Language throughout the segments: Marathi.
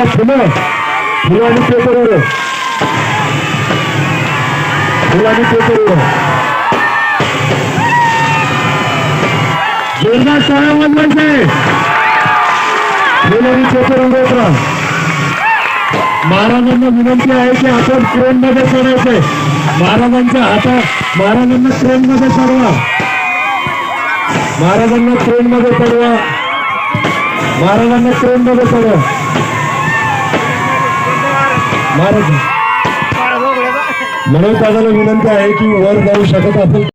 जरा फुलं फुलं आणि पेपर उडव फुलं आणि पेपर उडव जोरदार शाळा वाजवायचे फुलं आणि पेपर उडवत राहा महाराजांना विनंती आहे की आपण ट्रेन सोडायचंय महाराजांच्या हातात महाराजांना ट्रेन सोडवा महाराजांना ट्रेन सोडवा महाराजांना ट्रेन सोडवा महाराज म्हणून दादाला विनंती आहे की वर जाऊ शकत असेल.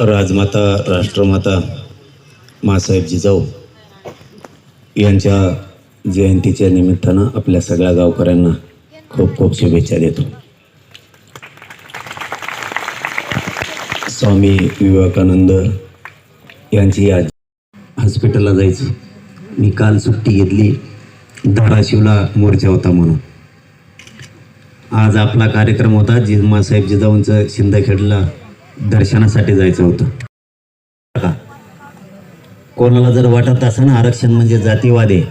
राजमाता राष्ट्रमाता मासाहेब जिजाऊ यांच्या जयंतीच्या निमित्तानं आपल्या सगळ्या गावकऱ्यांना खूप खूप शुभेच्छा देतो. स्वामी विवेकानंद यांची आज हॉस्पिटलला जायचं. मी काल सुट्टी घेतली. धाराशिवला मोर्चा होता म्हणून. आज आपला कार्यक्रम होता. जिमासाहेब जिजाऊंचं शिंदखेडला दर्शनासाठी जायचं होतं. कोणाला जर वाटत असेल ना आरक्षण म्हणजे जातीवाद आहे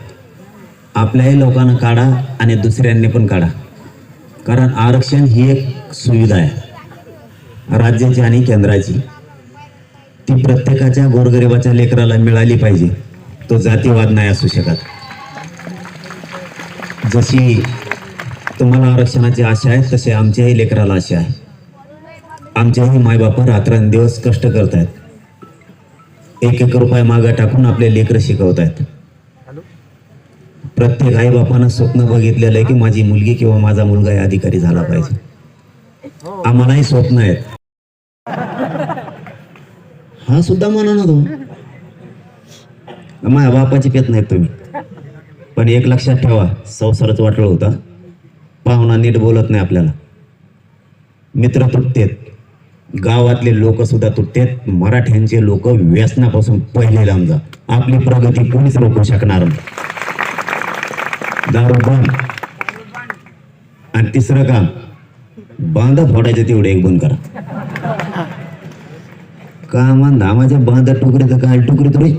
आपल्याही लोकांना काढा आणि दुसऱ्यांनी पण काढा. कारण आरक्षण ही एक सुविधा आहे. राज्याची आणि केंद्राची. ती प्रत्येकाच्या गोरगरिबाच्या लेकराला मिळाली पाहिजे. तो जातीवाद नाही असू शकत. जशी तुम्हाला आरक्षणाची आशा आहे तसे आमच्याही लेकराला आशा आहे. आमच्याही मायबापा रात्रंदिवस कष्ट करत आहेत एक एक रुपये मागं टाकून आपले लेकरं शिकवत आहेत प्रत्येक आई बापानं स्वप्न बघितलेलं आहे की माझी मुलगी किंवा माझा मुलगा या अधिकारी झाला पाहिजे. आम्हालाही स्वप्न आहेत. हा सुद्धा म्हणा ना तो माझ्या बापाची पेत नाहीत तुम्ही. पण एक लक्षात ठेवा संसारच वाटलं होता. पाहुणा नीट बोलत नाही आपल्याला. मित्र तुटतेत गावातले लोक सुद्धा तुटतेत मराठ्यांचे लोक व्यसनापासून पहिले लांब जा. आपली प्रगती कोणीच रोखू शकणार नाही. आणि तिसरं काम बांधा फोडायचे तेवढे एक बंद करा. कामा धामाच्या बांधा टुकरे तर काय टुकरे थोडी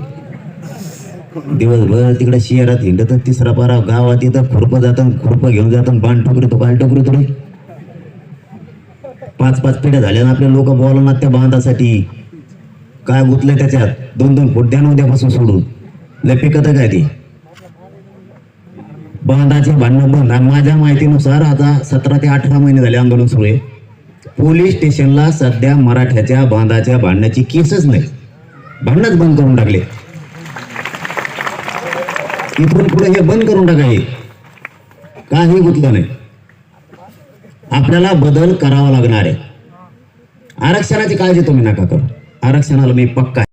दिवसभर तिकडे शहरात हिंडत तिसरा पारा गावात येतं खुरपं जातं खुरपं घेऊन जातं बांध टुकरे तो काय टुकरे थोडी पाच पाच पिढ्या झाल्या ना आपले लोक बोलणार त्या बांधासाठी. काय गुतलंय त्याच्यात? दोन दोन फूट द्या ना उद्यापासून सोडून. लय पिकत काय ते? बांधाचे भांडणं बंद. आणि माझ्या माहितीनुसार आता सतरा ते अठरा महिने झाले आंदोलन सुरू आहे. पोलीस स्टेशनला सध्या मराठ्याच्या बांधाच्या भांडण्याची केसच नाही. भांडणच बंद करून टाकले. इथून पुढे हे बंद करून टाकाय काही गुतलं नाही. आपल्याला बदल करावा लागणार आहे आरक्षणाची काळजी तुम्ही नका करू आरक्षणाला मी पक्का आहे.